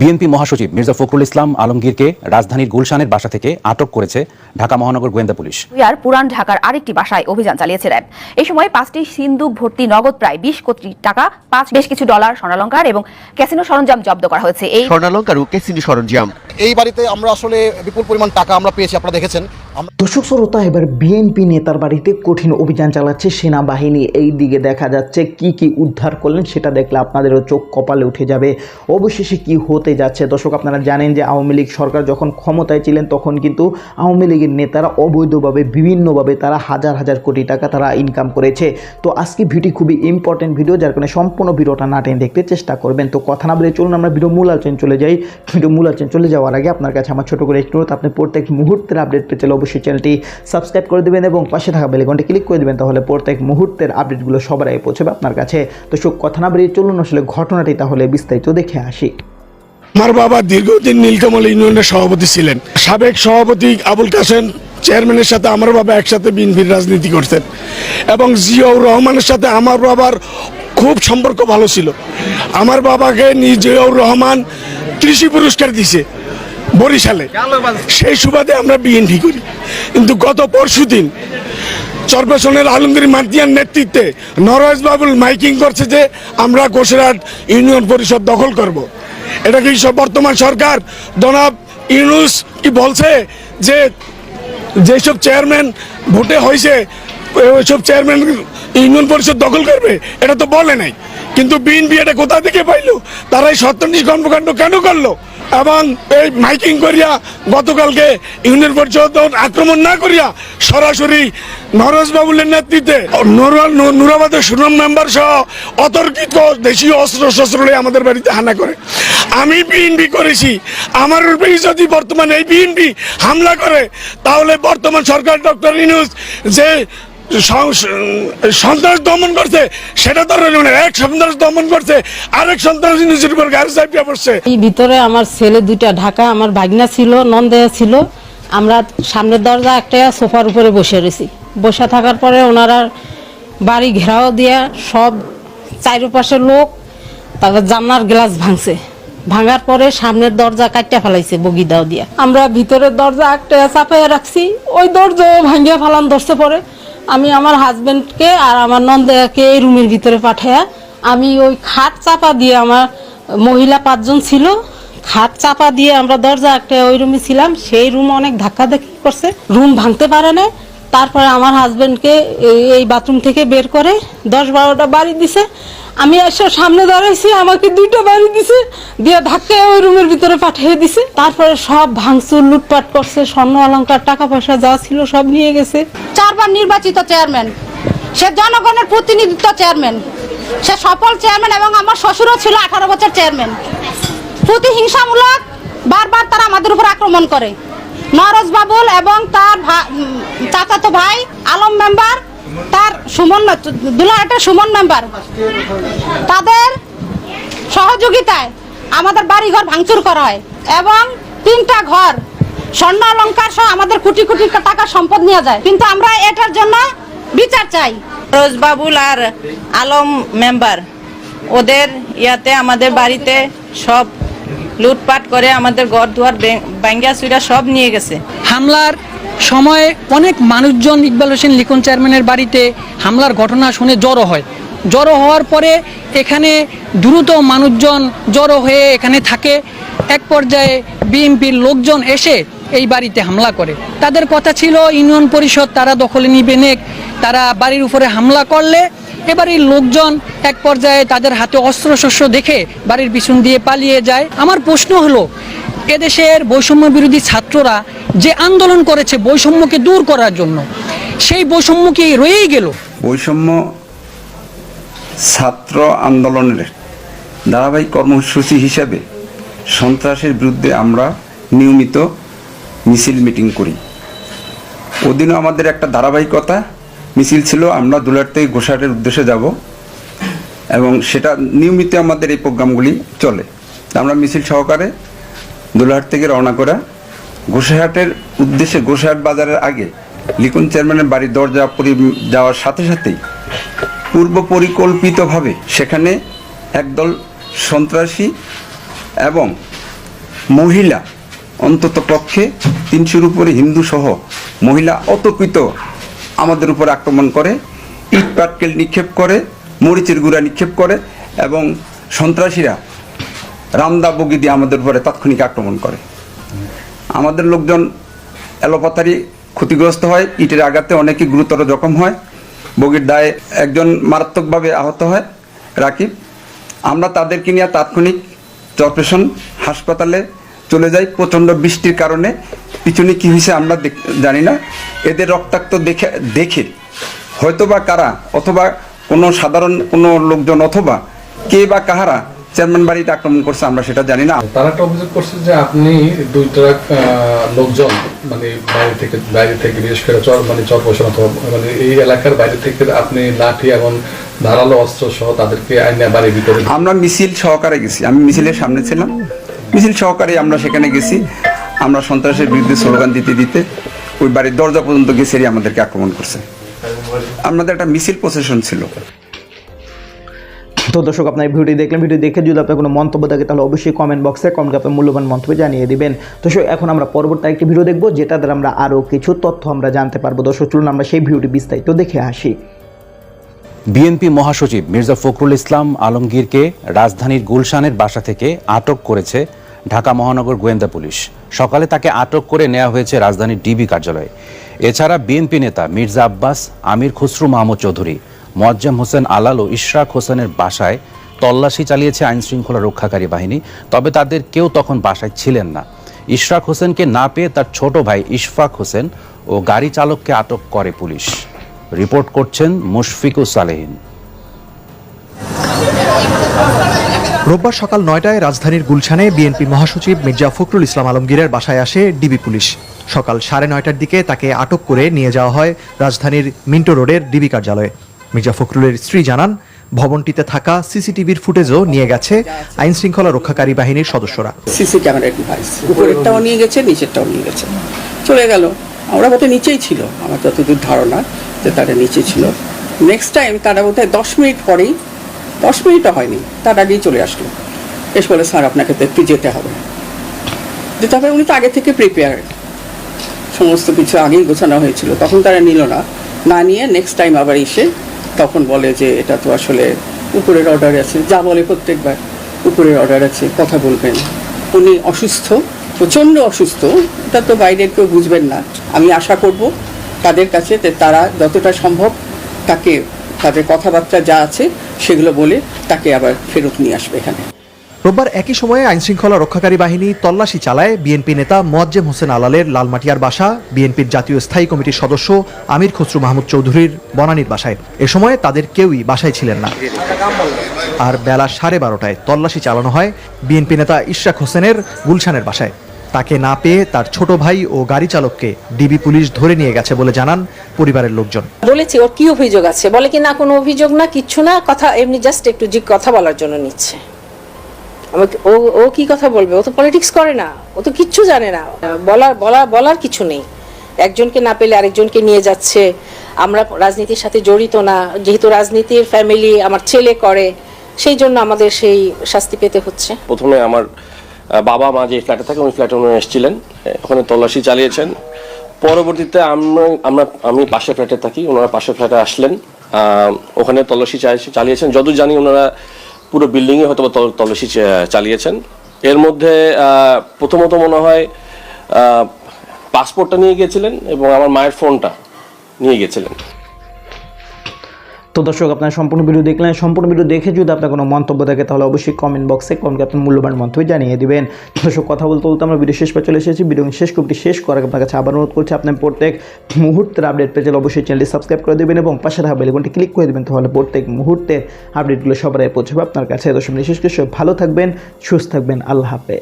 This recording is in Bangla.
বিএনপি মহাসচিব মির্জা ফখরুল ইসলাম আলমগীরকে রাজধানীর গুলশানের বাসা থেকে আটক করেছে ঢাকা মহানগর গোয়েন্দা পুলিশ। আর পুরান ঢাকার আরেকটি বাসায় অভিযান চালিয়েছে র্যাব। এই সময় পাঁচটি সিন্ধু ভর্তি নগদ প্রায় বিশ কোটি টাকা পাঁচ বেশ কিছু ডলার স্বর্ণালঙ্কার এবং ক্যাসিনো সরঞ্জাম জব্দ করা হয়েছে। এই স্বর্ণালঙ্কার ও ক্যাসিনো সরঞ্জাম। এই বাড়িতে আমরা আসলে বিপুল পরিমাণ টাকা আমরা পেয়েছি আপনারা দেখেছেন। দর্শক শ্রোতা, এবার বিএনপি নেতার বাড়িতে কঠিন অভিযান চালাচ্ছে সেনাবাহিনী। এই দিকে দেখা যাচ্ছে কি কি উদ্ধার করলেন সেটা দেখলে আপনাদেরও চোখ কপালে উঠে যাবে। অবশেষে কি হতে যাচ্ছে? দর্শক, আপনারা জানেন যে আওয়ামী লীগ সরকার যখন ক্ষমতায় ছিলেন, তখন কিন্তু আওয়ামী লীগের নেতারা অবৈধভাবে, বিভিন্নভাবে তারা হাজার হাজার কোটি টাকা তারা ইনকাম করেছে। তো আজকে ভিডিও খুবই ইম্পর্টেন্ট ভিডিও যার কারণে সম্পূর্ণ ভিডিওটা না দেখতে চেষ্টা করবেন। তো কথা না বলে চলুন আমরা ভিডিও মূল আলোচনা চলে যাই। ভিডিও মূল আলোচনা চলে যাওয়ার আগে আপনার কাছে আমার ছোটো করে একটু আপনি প্রত্যেক মুহূর্তের আপডেট হলে অবশ্যই চ্যানেলটি সাবস্ক্রাইব করে দেবেন এবং পাশে থাকা বেলেকনটি ক্লিক করে দেবেন, তাহলে প্রত্যেক মুহূর্তের আপডেটগুলো সবার আগে পৌঁছবে আপনার কাছে। তো সব কথা না বেরিয়ে চলুন, আসলে ঘটনাটি তাহলে বিস্তারিত দেখে আসি। আমার বাবা দীর্ঘদিন নীলকমল ইউনিয়নের সভাপতি ছিলেন। সাবেক সভাপতি আবুল কাসেম চেয়ারম্যানের সাথে আমার বাবা একসাথে বিএনপির রাজনীতি করতেন এবং জিয়াউর রহমানের সাথে আমার বাবার খুব সম্পর্ক ভালো ছিল। আমার বাবাকে জিয়াউর রহমান কৃষি পুরস্কার দিছে। বরিশালে। সেই সুবাদে আমরা বিএনপি করি। কিন্তু গত পরশু দিন চরপেশনের আলমগীর মাতিয়ার নেতৃত্বে নরওয়েজ বাবুল মাইকিং করছে যে আমরা গোসরাট ইউনিয়ন পরিষদ দখল করব। এটা কি বর্তমান সরকার? জনাব ইউনুস কি বলছে যে যেসব চেয়ারম্যান ভোটে হয়েছে, ওইসব চেয়ারম্যান ইউনিয়ন পরিষদ দখল করবে? এটা তো বলে নাই। কিন্তু বিএনপি এটা কোথা থেকে পাইলো? তারা এই সত্তরিশ কর্মকাণ্ড কেন করল? এবং এই মাইকিং করিয়া গতকালকে ইউনিয়ন পরিষদ আক্রমণ না করিয়া সরাসরি নরজ বাবুলের নেতৃত্বে নুরাবাদের সুনাম মেম্বার সহ অতর্কিত দেশীয় অস্ত্র শস্ত্র আমাদের বাড়িতে হানা করে। আমি বিএনপি করেছি। আমার উপরেই যদি বর্তমানে এই বিএনপি হামলা করে, তাহলে বর্তমান সরকার ডক্টর ইনুস যে সন্ত্রাস দমন করছে, সেটা তো রইল না। এক সন্ত্রাস দমন করছে, আরেক সন্ত্রাস ইনুসের উপর গাড়ি চাপিয়ে পড়ছে। এই ভিতরে আমার ছেলে দুইটা ঢাকা আমার ভাগনা ছিল নন্দেয়া ছিল। আমরা সামনের দরজা একটা সোফার উপরে বসে রয়েছি। বসে থাকার পরে ওনারা বাড়ি ঘেরাও দিয়া সব চারিপাশের লোক, তারপর জানলার গ্লাস ভাঙছে। ভাঙার পরে সামনের দরজা কাটতে ফেলাইছে বগি দাও দিয়া। আমরা ভিতরের দরজা একটা চাপাইয়া রাখছি, ওই দরজাও ভাঙিয়া ফেলান ধরছে পরে। আমি আমার হাজব্যান্ডকে আর আমার নন্দাকে এই রুমের ভিতরে পাঠাইয়া আমি ওই খাট চাপা দিয়ে আমার মহিলা পাঁচজন ছিল, খাট চাপা দিয়ে আমরা দরজা একটা ওই রুমে ছিলাম। সেই রুম অনেক ধাক্কা ধাক্কি করছে। রুম ভাঙতে পারে না তারপরে আমার হাজবেন্ডকে এই- বাথরুম থেকে বের করে দশ বারোটা বাড়ি দিছে। আমি এসে সামনে দাঁড়াইছি, আমাকে দুইটা বাড়ি দিছে, দিয়ে ধাক্কা ওই রুমের ভিতরে পাঠিয়ে দিছে। তারপরে সব ভাঙচুর, লুটপাট করছে, স্বর্ণ অলংকার টাকা পয়সা যা ছিল সব নিয়ে গেছে। চারবার নির্বাচিত চেয়ারম্যান সে জনগণের প্রতিনিধিত্ব চেয়ারম্যান সে সফল চেয়ারম্যান এবং আমার শ্বশুরও ছিল আঠারো বছর চেয়ারম্যান প্রতিহিংসামূলক বারবার তারা আমাদের উপর আক্রমণ করে। নরজ বাবুল এবং তার চাচাতো ভাই আলম মেম্বার, তার সুমন দুলাহাটের সুমন মেম্বার। তাদের সহযোগিতায় আমাদের বাড়িঘর ভাঙচুর করা হয় এবং তিনটা ঘর, স্বর্ণ অলঙ্কার সহ আমাদের কোটি কোটি টাকা সম্পদ নিয়ে যায়। কিন্তু আমরা এটার জন্য বিচার চাই। রোজ বাবুল আর আলম মেম্বার, ওদের ইয়াতে আমাদের বাড়িতে সব লুটপাট করে আমাদের ঘর দুয়ার ব্যাঙ্গা সুইরা সব নিয়ে গেছে। হামলার সময় অনেক মানুষজন ইকবাল হোসেন লিখন চেয়ারম্যানের বাড়িতে হামলার ঘটনা শুনে জড়ো হয়। জড়ো হওয়ার পরে এখানে দ্রুত মানুষজন জড়ো হয়ে এখানে থাকে। এক পর্যায়ে বিএনপির লোকজন এসে এই বাড়িতে হামলা করে। তাদের কথা ছিল, ইউনিয়ন পরিষদ তারা দখলে নিবে নেক, তারা বাড়ির উপরে হামলা করলে এবার এই লোকজন এক পর্যায়ে তাদের হাতে অস্ত্রশস্ত্র দেখে বাড়ির পিছন দিয়ে পালিয়ে যায়। আমার প্রশ্ন হলো, এদেশের বৈষম্য বিরোধী ছাত্ররা যে আন্দোলন করেছে বৈষম্যকে দূর করার জন্য, সেই বৈষম্য কি রয়েই গেল? বৈষম্য ছাত্র আন্দোলনের ধারাবাহিক কর্মসূচি হিসাবে সন্ত্রাসের বিরুদ্ধে আমরা নিয়মিত মিছিল মিটিং করি। ওদিনও আমাদের একটা ধারাবাহিকতা মিছিল ছিল, আমরা দুলার থেকে গোসাটের উদ্দেশ্যে যাব এবং সেটা নিয়মিত আমাদের এই প্রোগ্রামগুলি চলে। আমরা মিছিল সহকারে দুলাহাট থেকে রওনা করা গোসাহাটের উদ্দেশ্যে গোসাহাট বাজারের আগে লিখন চেয়ারম্যানের বাড়ির দরজা পরি যাওয়ার সাথে সাথেই পূর্ব পরিকল্পিতভাবে সেখানে একদল সন্ত্রাসী এবং মহিলা অন্তত পক্ষে তিনশোর উপরে হিন্দু সহ মহিলা অতর্কিত আমাদের উপর আক্রমণ করে, ইট পাটকেল নিক্ষেপ করে, মরিচের গুঁড়া নিক্ষেপ করে এবং সন্ত্রাসীরা রামদা বগি দিয়ে আমাদের উপরে তাৎক্ষণিক আক্রমণ করে। আমাদের লোকজন এলোপাতারি ক্ষতিগ্রস্ত হয়, ইটের আঘাতে অনেকে গুরুতর জখম হয়, বগির দায়ে একজন মারাত্মকভাবে আহত হয়, রাকিব। আমরা তাদেরকে নিয়ে তাৎক্ষণিক চরপেশন হাসপাতালে চলে যাই, প্রচণ্ড বৃষ্টির কারণে পিছনে কি হয়েছে আমরা জানি না। এদের রক্তাক্ত দেখে দেখে হয়তোবা কারা অথবা কোনো সাধারণ কোনো লোকজন অথবা কে বা কাহারা চেয়ারম্যান বাড়িতে আক্রমণ করছে আমরা সেটা জানি না। তারা একটা অভিযোগ করছে যে আপনি দুই ট্রাক লোকজন মানে বাইরে থেকে বাইরে থেকে বিশেষ করে চর মানে চরপোষণ অথবা মানে এই এলাকার বাইরে থেকে আপনি লাঠি এবং ধারালো অস্ত্র সহ তাদেরকে আইনে বাড়ির ভিতরে আমরা মিছিল সহকারে গেছি। আমি মিছিলের সামনে ছিলাম। মিছিল সহকারে আমরা সেখানে গেছি। আমরা সন্ত্রাসের বিরুদ্ধে স্লোগান দিতে দিতে ওই বাড়ির দরজা পর্যন্ত গেছে আমাদেরকে আক্রমণ করছে। আমাদের একটা মিছিল প্রসেশন ছিল। তো দর্শক আপনার এই ভিডিওটি দেখলেন। ভিডিও দেখে যদি আপনার কোনো মন্তব্য থাকে তাহলে অবশ্যই কমেন্ট বক্সে কমেন্ট আপনার মূল্যবান মন্তব্য জানিয়ে দিবেন। দর্শক এখন আমরা পরবর্তী একটি ভিডিও দেখব যেটা দ্বারা আমরা আরও কিছু তথ্য আমরা জানতে পারব। দর্শক চলুন আমরা সেই ভিডিওটি বিস্তারিত দেখে আসি। বিএনপি মহাসচিব মির্জা ফখরুল ইসলাম আলমগীরকে রাজধানীর গুলশানের বাসা থেকে আটক করেছে ঢাকা মহানগর গোয়েন্দা পুলিশ। সকালে তাকে আটক করে নেওয়া হয়েছে রাজধানীর ডিবি কার্যালয়ে। এছাড়া বিএনপি নেতা মির্জা আব্বাস, আমির খসরু মাহমুদ চৌধুরী, মোয়াজ্জেম হোসেন আলাল ও ইশরাক হোসেনের বাসায় তল্লাশি চালিয়েছে আইনশৃঙ্খলা রক্ষাকারী বাহিনী, তবে তাদের কেউ তখন বাসায় ছিলেন না। ইশরাক হোসেনকে না পেয়ে তার ছোট ভাই ইশফাক হোসেন ও গাড়ি চালককে আটক করে পুলিশ। রিপোর্ট করছেন মুশফিকুস সালেহিন। রোববার সকাল নয়টায় রাজধানীর গুলশানে বিএনপি মহাসচিব মির্জা ফখরুল ইসলাম আলমগীরের বাসায় আসে ডিবি পুলিশ। সকাল সাড়ে নয়টার দিকে তাকে আটক করে নিয়ে যাওয়া হয় রাজধানীর মিন্টো রোডের ডিবি কার্যালয়ে। মির্জা ফখরুলের স্ত্রী জানান, ভবনটিতে থাকা সিসিটিভির ফুটেজও নিয়ে গেছে আইন শৃঙ্খলা রক্ষাকারী বাহিনীর সদস্যরা। সিসি ক্যামেরার ডিভাইস। উপরেরটাও নিয়ে গেছে, নিচেরটাও নিয়ে গেছে। চলে গেল। আমরা বোধহয় নিচেই ছিল। আমার যতদূর ধারণা যে তারা নিচে ছিল। নেক্সট টাইম তারা বোধহয় দশ মিনিট পরেই দশ মিনিটও হয়নি, তার আগেই চলে আসলো। এসে বলে, স্যার, আপনাকে তো একটু যেতে হবে। যেতে হবে, উনি তো আগে থেকে প্রিপেয়ার সমস্ত কিছু আগেই গোছানো হয়েছিল। তখন তারা নিল না। না নিয়ে নেক্সট টাইম আবার এসে তখন বলে যে, এটা তো আসলে উপরের অর্ডার আছে। যা বলে প্রত্যেকবার, উপরের অর্ডার আছে, কথা বলবেন। উনি অসুস্থ, প্রচণ্ড অসুস্থ। এটা তো বাইরের কেউ বুঝবেন না। আমি আশা করব তাদের কাছে তারা যতটা সম্ভব তাকে তাদের কথাবার্তা যা আছে সেগুলো বলে তাকে আবার ফেরত নিয়ে আসবে এখানে। রোববার একই সময়ে আইনশৃঙ্খলা রক্ষাকারী বাহিনী তল্লাশি চালায় বিএনপি নেতা মোয়াজ্জেম হোসেন আলালের লালমাটিয়ার বাসা, বিএনপির জাতীয় স্থায়ী কমিটির সদস্য আমির খসরু মাহমুদ চৌধুরীর বনানীর বাসায়। এ সময় তাদের কেউই বাসায় ছিলেন না। আর বেলা সাড়ে বারোটায় তল্লাশি চালানো হয় বিএনপি নেতা ইশরাক হোসেনের গুলশানের বাসায়। তাকে না পেয়ে তার ছোট ভাই ও গাড়ি চালককে ডিবি পুলিশ ধরে নিয়ে গেছে বলে জানান পরিবারের লোকজন। বলেছি ওর কি অভিযোগ আছে? বলে কি না কোনো অভিযোগ না কিচ্ছু না কথা এমনি জাস্ট একটু জি কথা বলার জন্য নিচ্ছে। আমাকে ও ও কি কথা বলবে? ও তো পলিটিক্স করে না। ও তো কিচ্ছু জানে না। বলার বলার বলার কিছু নেই। একজনকে না পেলে আরেকজনকে নিয়ে যাচ্ছে। আমরা রাজনীতির সাথে জড়িত না। যেহেতু রাজনীতির ফ্যামিলি আমার ছেলে করে সেই জন্য আমাদের সেই শাস্তি পেতে হচ্ছে। প্রথমে আমার বাবা, মা যে ফ্ল্যাটে থাকে ওই ফ্ল্যাটে উনি এসেছিলেন। ওখানে তল্লাশি চালিয়েছেন। পরবর্তীতে আমরা আমরা, আমি পাশের ফ্ল্যাটে থাকি ওনারা পাশের ফ্ল্যাটে আসলেন। ওখানে তল্লাশি চালিয়ে- চালিয়েছেন। যতদূর জানি ওনারা পুরো বিল্ডিংয়ে হয়তো তল্লাশি চালিয়েছেন। এর মধ্যে প্রথমত মনে হয় পাসপোর্টটা নিয়ে গিয়েছিলেন এবং আমার মায়ের ফোনটা নিয়ে গেছিলেন তো দর্শক, আপনারা সম্পূর্ণ ভিডিও দেখলেন। সম্পূর্ণ ভিডিও দেখে যদি আপনার কোনো মন্তব্য থাকে, তাহলে অবশ্যই কমেন্ট বক্সে কমেন্ট আপনার মূল্যবান মন্তব্য জানিয়ে দেবেন। দর্শক, কথা বলতে বলতে আমরা ভিডিও শেষ পর চলে এসেছি। ভিডিও শেষ কপটি শেষ করার আপনার কাছে আবার অনুরোধ করছি, আপনার প্রত্যেক মুহূর্তের আপডেট পেতে অবশ্যই চ্যানেলটি সাবস্ক্রাইব করে দেবেন এবং পাশে থাকা বেলবনটি ক্লিক করে দেবেন, তাহলে প্রত্যেক মুহূর্তের আপডেটগুলো আগে পৌঁছবে আপনার কাছে। দর্শক, বিশেষ ভালো থাকবেন, সুস্থ থাকবেন, আল্লাহ হাফেজ।